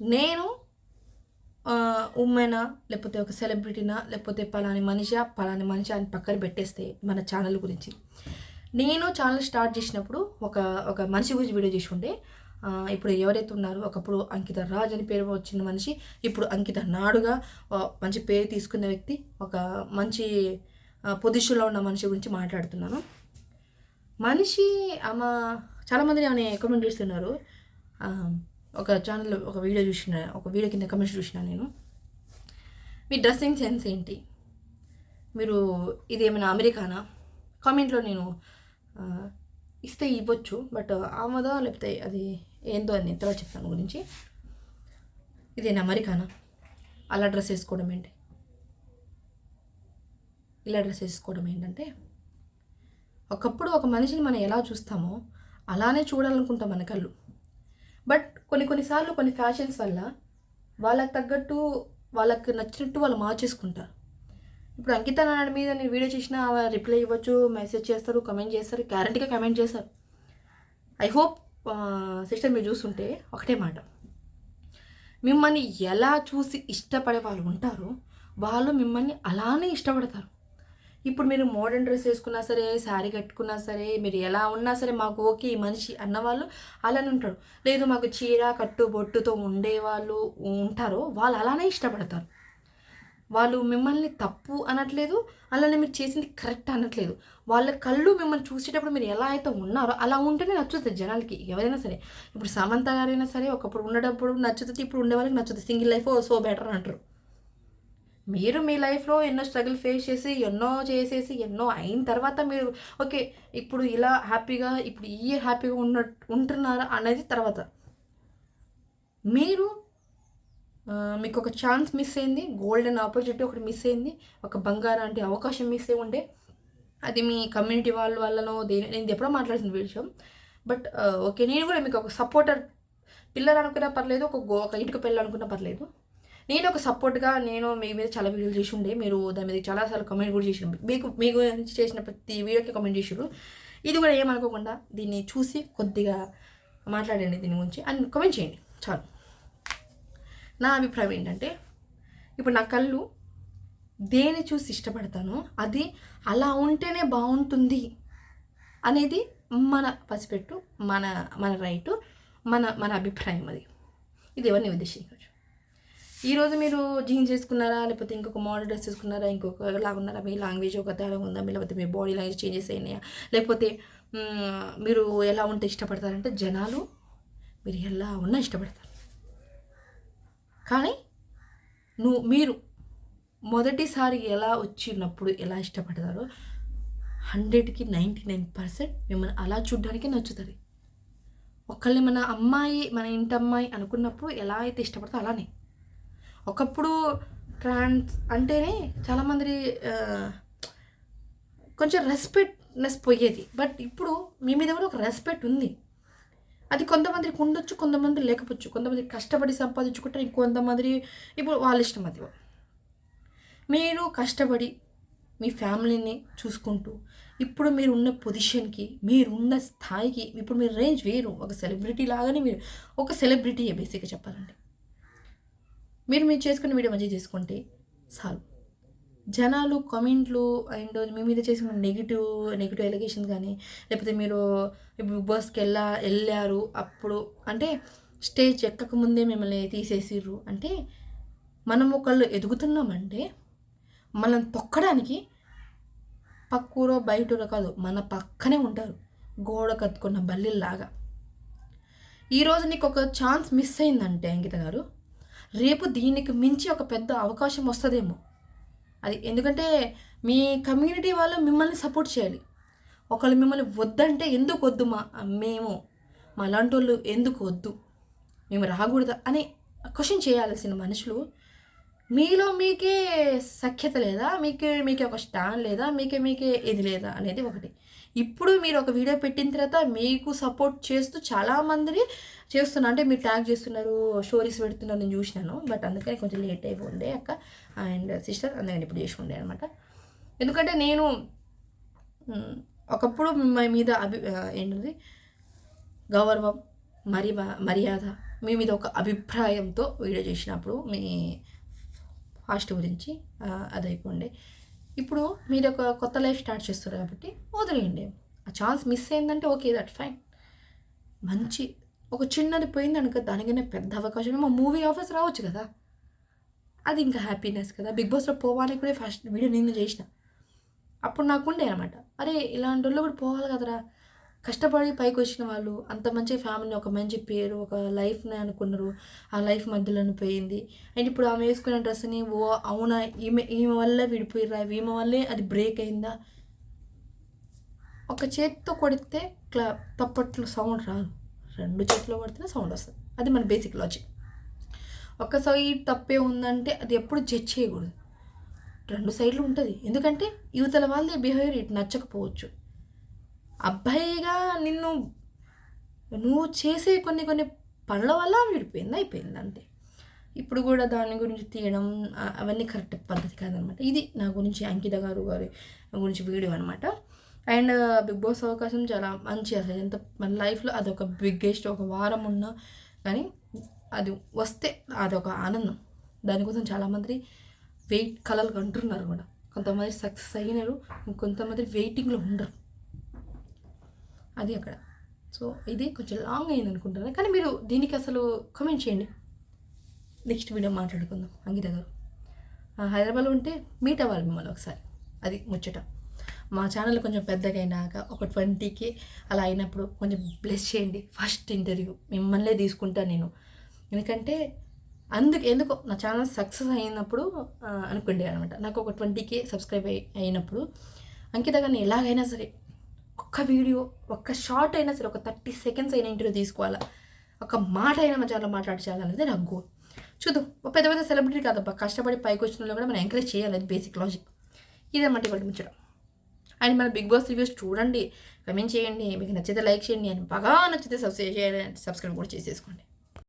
నేను ఉమ్మెనా లేకపోతే ఒక సెలబ్రిటీనా లేకపోతే పలాని మనిషి పలాని మనిషి అని పక్కన పెట్టేస్తే మన ఛానల్ గురించి. నేను ఛానల్ స్టార్ట్ చేసినప్పుడు ఒక ఒక మనిషి గురించి వీడియో చేసి ఉండే. ఇప్పుడు ఎవరైతే ఉన్నారో ఒకప్పుడు అంకిత రాజ్ అని పేరు వచ్చిన మనిషి ఇప్పుడు అంకిత నాడుగా మంచి పేరు తీసుకున్న వ్యక్తి ఒక మంచి పొజిషన్లో ఉన్న మనిషి గురించి మాట్లాడుతున్నాను. మనిషి ఆమె చాలామంది ఆమె కామెంట్ చేస్తున్నారు. ఒక ఛానల్లో ఒక వీడియో చూసిన ఒక వీడియో కింద కమెంట్స్ చూసిన నేను. మీ డ్రెస్సింగ్ సెన్స్ ఏంటి? మీరు ఇది ఏమైనా అమెరికానా కామెంట్లో నేను ఇస్తే ఇవ్వచ్చు బట్ ఆమదా లేకపోతే అది ఏందో అని తర్వాత చెప్తాను గురించి. ఇదేనా అమెరికానా? అలా డ్రెస్ వేసుకోవడం ఏంటి? ఇలా డ్రెస్ వేసుకోవడం ఏంటంటే ఒకప్పుడు ఒక మనిషిని మనం ఎలా చూస్తామో అలానే చూడాలనుకుంటాం మన కళ్ళు. బట్ కొన్ని కొన్నిసార్లు కొన్ని ఫ్యాషన్స్ వల్ల వాళ్ళకి తగ్గట్టు వాళ్ళకి నచ్చినట్టు వాళ్ళు మార్చేసుకుంటారు. ఇప్పుడు అంకిత నాయుడు మీద నేను వీడియో చేసినా రిప్లై ఇవ్వచ్చు మెసేజ్ చేస్తారు కమెంట్ చేస్తారు గ్యారంటీగా కమెంట్ చేస్తారు. ఐ హోప్ సిస్టర్ మీరు చూస్తుంటే ఒకటే మాట. మిమ్మల్ని ఎలా చూసి ఇష్టపడే వాళ్ళు ఉంటారో వాళ్ళు మిమ్మల్ని అలానే ఇష్టపడతారు. ఇప్పుడు మీరు మోడర్న్ డ్రెస్ వేసుకున్నా సరే శారీ కట్టుకున్నా సరే మీరు ఎలా ఉన్నా సరే మాకు ఓకే ఈ మనిషి అన్నవాళ్ళు అలానే ఉంటారు. లేదు మాకు చీర కట్టు బొట్టుతో ఉండేవాళ్ళు ఉంటారో వాళ్ళు అలానే ఇష్టపడతారు. వాళ్ళు మిమ్మల్ని తప్పు అనట్లేదు అలానే మీరు చేసింది కరెక్ట్ అనట్లేదు. వాళ్ళ కళ్ళు మిమ్మల్ని చూసేటప్పుడు మీరు ఎలా అయితే ఉన్నారో అలా ఉంటేనే నచ్చుతుంది జనాలకి. ఎవరైనా సరే ఇప్పుడు సమంత గారైనా సరే ఒకప్పుడు ఉండేటప్పుడు నచ్చుతుంది ఇప్పుడు ఉండే వాళ్ళకి నచ్చుతుంది. సింగిల్ లైఫ్ సో బెటర్ అంటారు. మీరు మీ లైఫ్లో ఎన్నో స్ట్రగుల్ ఫేస్ చేసి ఎన్నో చేసేసి ఎన్నో అయిన తర్వాత మీరు ఓకే ఇప్పుడు ఇలా హ్యాపీగా ఇప్పుడు ఈ హ్యాపీగా ఉన్న ఉంటున్నారా అనేది తర్వాత. మీరు మీకు ఒక ఛాన్స్ మిస్ అయింది గోల్డెన్ ఆపర్చునిటీ ఒకటి మిస్ అయింది ఒక బంగారం అంటే అవకాశం మిస్ అయి ఉండే. అది మీ కమ్యూనిటీ వాళ్ళ వల్లనో దేని నేను ఎప్పుడో మాట్లాడిన విషయం. బట్ ఓకే నేను కూడా మీకు ఒక సపోర్టర్ పిల్లలు అనుకున్నా పర్లేదు ఒక గో ఒక ఇటుక పిల్లలు అనుకున్నా పర్లేదు. నేను ఒక సపోర్ట్గా నేను మీ మీద చాలా వీడియోలు చేసి ఉండే మీరు దాని మీద చాలాసార్లు కమెంట్ కూడా చేసి మీకు మీ గురించి చేసిన ప్రతి వీడియోకి కమెంట్ చేసారు ఇది కూడా ఏమనుకోకుండా దీన్ని చూసి కొద్దిగా మాట్లాడండి దీని గురించి అండ్ కమెంట్ చేయండి. చాలు. నా అభిప్రాయం ఏంటంటే ఇప్పుడు నా కళ్ళు దేని చూసి ఇష్టపడతానో అది అలా ఉంటేనే బాగుంటుంది అనేది మన పసిపెట్టు మన మన రైటు మన మన అభిప్రాయం అది. ఇది ఎవరిని ఉద్దేశించవచ్చు? ఈరోజు మీరు జీన్స్ చేసుకున్నారా లేకపోతే ఇంకొక మోడల్ డ్రెస్ చేసుకున్నారా ఇంకొక లాగా ఉన్నారా? మీ లాంగ్వేజ్ ఒక తేడా ఉందా? లేకపోతే మీ బాడీ లాంగ్వేజ్ చేంజెస్ అయినాయా? లేకపోతే మీరు ఎలా ఉంటే ఇష్టపడతారంటే జనాలు మీరు ఎలా ఉన్నా ఇష్టపడతారు. కానీ నువ్వు మీరు మొదటిసారి ఎలా వచ్చినప్పుడు ఎలా ఇష్టపడతారో హండ్రెడ్కి నైంటీ నైన్ పర్సెంట్ మిమ్మల్ని అలా చూడడానికి నచ్చుతుంది. ఒకళ్ళని మన అమ్మాయి మన ఇంటి అమ్మాయి అనుకున్నప్పుడు ఎలా అయితే ఇష్టపడతా అలానే. ఒకప్పుడు ట్రాన్స్ అంటేనే చాలామంది కొంచెం రెస్పెక్ట్నెస్ పోయేది. బట్ ఇప్పుడు మీ మీద కూడా ఒక రెస్పెక్ట్ ఉంది. అది కొంతమందికి ఉండొచ్చు కొంతమంది లేకపోవచ్చు. కొంతమంది కష్టపడి సంపాదించుకుంటారు ఇంకొంతమంది ఇప్పుడు వాళ్ళ ఇష్టం అది. మీరు కష్టపడి మీ ఫ్యామిలీని చూసుకుంటూ ఇప్పుడు మీరు ఉన్న పొజిషన్కి మీరున్న స్థాయికి ఇప్పుడు మీ రేంజ్ వేరు. ఒక సెలబ్రిటీ లాగానే మీరు ఒక సెలబ్రిటీయే బేసిక్గా చెప్పాలంటే. మీరు మీరు చేసుకున్న వీడియో మంచిగా చేసుకుంటే చాలు. జనాలు కమెంట్లు అండ్ మీ మీద చేసిన నెగిటివ్ నెగిటివ్ ఎలిగేషన్స్ కానీ లేకపోతే మీరు ఇప్పుడు బిగ్ బాస్కి వెళ్ళా వెళ్ళారు అప్పుడు అంటే స్టేజ్ ఎక్కక ముందే మిమ్మల్ని తీసేసిర్రు అంటే మనం ఒకళ్ళు ఎదుగుతున్నామంటే మనం తొక్కడానికి పక్కూరో బయటూరో కాదు మన పక్కనే ఉంటారు గోడ కత్తుకున్న బల్లిలాగా ఈరోజు నీకు ఒక ఛాన్స్ మిస్ అయిందంటే అంకిత గారు రేపు దీనికి మించి ఒక పెద్ద అవకాశం వస్తుందేమో. అది ఎందుకంటే మీ కమ్యూనిటీ వాళ్ళు మిమ్మల్ని సపోర్ట్ చేయాలి. ఒకళ్ళు మిమ్మల్ని వద్దంటే ఎందుకు వద్దు మా మేము మా లాంటి వాళ్ళు ఎందుకు వద్దు? మేము రాకూడదు? అని క్వశ్చన్ చేయాల్సిన మనుషులు మీలో మీకే సఖ్యత లేదా? మీకే మీకే ఒక స్టాండ్ లేదా? మీకే మీకే ఇది లేదా? అనేది ఒకటి. ఇప్పుడు మీరు ఒక వీడియో పెట్టిన తర్వాత మీకు సపోర్ట్ చేస్తూ చాలామందిని చేస్తున్నా. అంటే మీరు ట్యాగ్ చేస్తున్నారు స్టోరీస్ పెడుతున్నారు నేను చూసినాను. బట్ అందుకని కొంచెం లేట్ అయిపోయింది అక్క అండ్ సిస్టర్ అందుకని ఇప్పుడు చేసి ఉండే అనమాట ఎందుకంటే నేను ఒకప్పుడు మీ మీద అభి ఏంటది ఏంటిది? గౌరవం మరి మర్యాద మీ మీద ఒక అభిప్రాయంతో వీడియో చేసినప్పుడు మీ ఫాస్ట్ గురించి అదైపోండి. అది ఇప్పుడు మీరు ఒక కొత్త లైఫ్ స్టార్ట్ చేస్తారు కాబట్టి వదిలేయండి. ఆ ఛాన్స్ మిస్ అయిందంటే ఓకే దట్ ఫైన్. మంచి ఒక చిన్నది పోయింది అనుకో దానికనే పెద్ద అవకాశం. మా మూవీ ఆఫర్స్ రావచ్చు కదా. అది ఇంకా హ్యాపీనెస్ కదా. బిగ్ బాస్లో పోవాలని కూడా ఫస్ట్ వీడియో నేను చేసిన. అప్పుడు నాకు ఉండే అనమాట అరే ఇలాంటి వాళ్ళు కూడా పోవాలి కదరా. కష్టపడి పైకి వచ్చిన వాళ్ళు అంత మంచి ఫ్యామిలీ ఒక మంచి పేరు ఒక లైఫ్ని అనుకున్నారు. ఆ లైఫ్ మధ్యలోనే పోయింది. అండ్ ఇప్పుడు ఆమె వేసుకున్న డ్రెస్ని ఓ అవునా ఈమె ఈమె వల్లే విడిపోయిరా ఈమె వల్లే అది బ్రేక్ అయిందా? ఒక చేతితో కొడితే క్లా తప్పట్లు సౌండ్ రాదు. రెండు చేతిలో కొడితేనే సౌండ్ వస్తుంది. అది మన బేసిక్ లాజిక్ ఒక సైడ్ తప్పే ఉందంటే అది ఎప్పుడు జడ్జ్ చేయకూడదు. రెండు సైడ్లు ఉంటుంది. ఎందుకంటే యువతల వాళ్ళ బిహేవియర్ ఇటు నచ్చకపోవచ్చు. అబ్బాయిగా నిన్ను నువ్వు చేసే కొన్ని కొన్ని పనుల వల్ల విడిపోయింది అయిపోయింది అంతే. ఇప్పుడు కూడా దాని గురించి తీయడం అవన్నీ కరెక్ట్ పద్ధతి కాదనమాట. ఇది నా గురించి అంకిత గారు గారి గురించి వీడియో అనమాట అండ్ బిగ్ బాస్ అవకాశం చాలా మంచి అసలు. ఎంత మన లైఫ్లో అదొక బిగ్గెస్ట్ ఒక వారం ఉన్నా కానీ అది వస్తే అదొక ఆనందం. దానికోసం చాలామంది వెయిట్ కలలు అంటున్నారు కూడా. కొంతమంది సక్సెస్ అయినారు ఇంకొంతమంది వెయిటింగ్లో ఉండరు. అది అక్కడ. సో ఇది కొంచెం లాంగ్ అయింది అనుకుంటున్నాను కానీ మీరు దీనికి అసలు కమెంట్ చేయండి. నెక్స్ట్ వీడియో మాట్లాడుకుందాం. అంగిత గారు. హైదరాబాద్లో ఉంటే మీట్ అవ్వాలి మిమ్మల్ని ఒకసారి. అది ముచ్చట. మా ఛానల్ కొంచెం పెద్దగా అయినాక ఒక ట్వంటీకి అలా అయినప్పుడు కొంచెం బ్లెస్ చేయండి. ఫస్ట్ ఇంటర్వ్యూ మిమ్మల్నే తీసుకుంటా నేను. ఎందుకంటే అందుకు ఎందుకో నా ఛానల్ సక్సెస్ అయినప్పుడు అనుకుండే అనమాట. నాకు ఒక ట్వంటీకి సబ్స్క్రైబ్ అయి అయినప్పుడు అంకిత గారిని ఎలాగైనా సరే ఒక్క వీడియో ఒక్క షార్ట్ అయినా సరే ఒక థర్టీ సెకండ్స్ అయినా ఇంటర్వ్యూ తీసుకోవాలా? ఒక మాట అయినా మా ఛానల్ మాట్లాడించాలనేది నాకు గోల్ చూద్దాం. ఒక పెద్ద పెద్ద సెలబ్రిటీ కాదబ్బా. కష్టపడి పైకి వచ్చిన వాళ్ళు కూడా మనం ఎంకరేజ్ చేయాలి. అది బేసిక్ లాజిక్ ఇదేమంటే ఇవాళ ముచ్చడం అండ్ మన బిగ్ బాస్ రివ్యూస్ చూడండి. కమెంట్ చేయండి. మీకు నచ్చితే లైక్ చేయండి. అని బాగా నచ్చితే సబ్స్క్రైబ్ చేయాలి సబ్స్క్రైబ్ కూడా చేసేసుకోండి.